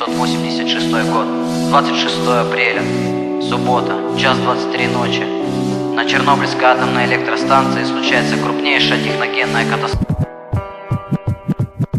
1986 год, 26 апреля, суббота, час 23 ночи. На Чернобыльской атомной электростанции случается крупнейшая техногенная катастрофа.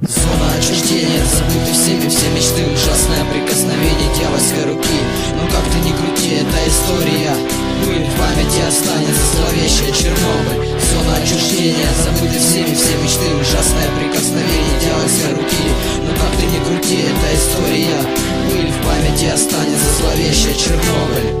Зона отчуждения, забыты всеми все мечты Ужасное прикосновение дьявольской руки Но как ты ни крути, это история Пыль в памяти останется зловещая Чернобыль Зона отчуждения, забыты всеми все мечты Ужасное прикосновение дьявольской руки крути, это история. Пыль в памяти останется зловещая Чернобыль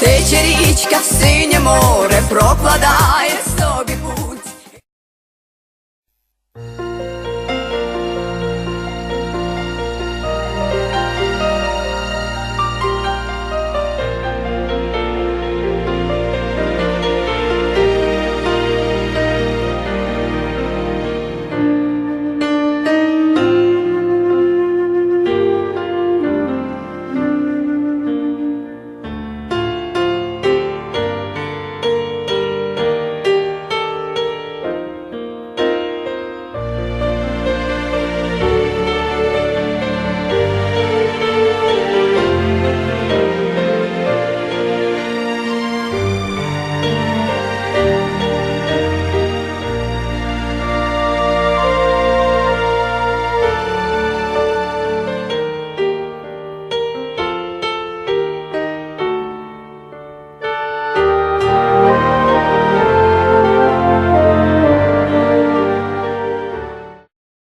Тече річка в синє море прокладає собі путь.